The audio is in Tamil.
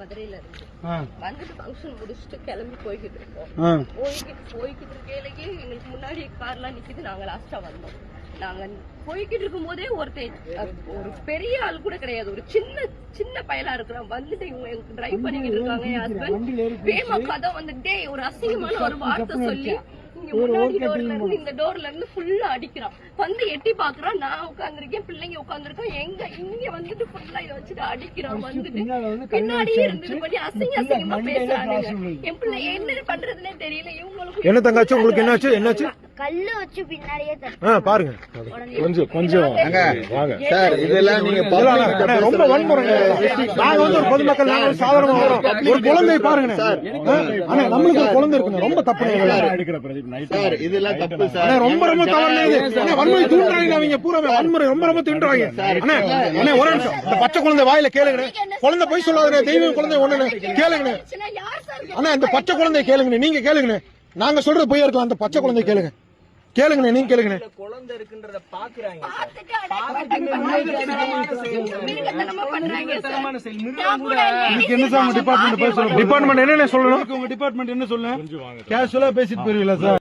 மதுரையில இருந்து வந்துட்டு ஃபங்க்ஷன் முடிச்சுட்டு கிளம்பி போய்கிட்டு இருக்கோம். போய்கிட்டு போய்கிட்டு இருக்கையிலேயே எங்களுக்கு முன்னாடி கார்லாம் நிக்குது நாங்க லாஸ்டா வந்தோம். நாங்க போய்கிட்டு இருக்கும் போதே ஒருத்தன் அஹ், ஒரு பெரிய ஆள் கூட கிடையாது. ஒரு சின்ன சின்ன பயலா இருக்கிறான். வந்துட்டு இவங்க டிரைவ் பண்ணிக்கிட்டு இருக்காங்க என் ஹஸ்பண்ட் வேமா கதை வந்துட்டே ஒரு அசிங்கமான ஒரு வார்த்தை சொல்லி இங்க முன்னாடி டோர்ல இருந்து இந்த டோர்ல இருந்து ஃபுல்லா அடிக்கிறான். வந்து எட்டி பாக்குறான் நான் உட்கார்ந்திருக்கேன் பிள்ளைங்க உட்கார்ந்திருக்கோம் எங்க இங்க வந்துட்டு ஃபுல்லா இதை வச்சுட்டு அடிக்கிறான் வந்துட்டு. பின்னாடியே இருந்து பண்ணி அசிங்க அசிங்கமா என் பிள்ளை என்ன பண்றதுன்னே தெரியல இவங்களுக்கு என்ன தங்காச்சு உங்களுக்கு என்னாச்சு என்னாச்சு? கல்லு வச்சு பின்னாடியே தட்டு. ஆ பாருங்க. கொஞ்சம் கொஞ்சம் வாங்க. சார் இதெல்லாம் நீங்க ரொம்ப வன்முறைங்க. நாங்க வந்து ஒரு பொதுமக்கள் நாங்க வந்து சாதாரணமா வரோம் ஒரு குழந்தை பாருங்க அண்ணா நம்மளுக்கு ஒரு குழந்தை இருக்குங்க ரொம்ப தப்பு சார் இதெல்லாம் தப்பு சார். அண்ணா ரொம்ப ரொம்ப தவறு இது. அண்ணா, வன்முறை தூண்டுறாங்க அவங்க பூரா. வன்முறை ரொம்ப ரொம்ப தூண்டுறாங்க. அண்ணா அண்ணா ஒரு நிமிஷம். இந்த பச்சை குழந்தை வாயில கேளுங்க குழந்தை போய் சொல்லாதுங்க. தெய்வம் குழந்தை ஒண்ணு கேளுங்க யார் சார் அண்ணா இந்த பச்சை குழந்தை கேளுங்க நீங்க கேளுங்க நாங்க சொல்றது பொய்யா இருக்கலாம். அந்த பச்சை குழந்தை கேளுங்க கேளுங்க நீங்க கேளுங்க குழந்தை இருக்குன்றத பாக்குறாங்க என்ன சார் டிபார்ட்மெண்ட் போய் சொல்ல டிபார்ட்மெண்ட் என்னென்ன சொல்லணும் உங்க டிபார்ட்மெண்ட் என்ன சொல்லுங்க கேஷுவலா பேசிட்டு போயிருவீங்களா சார்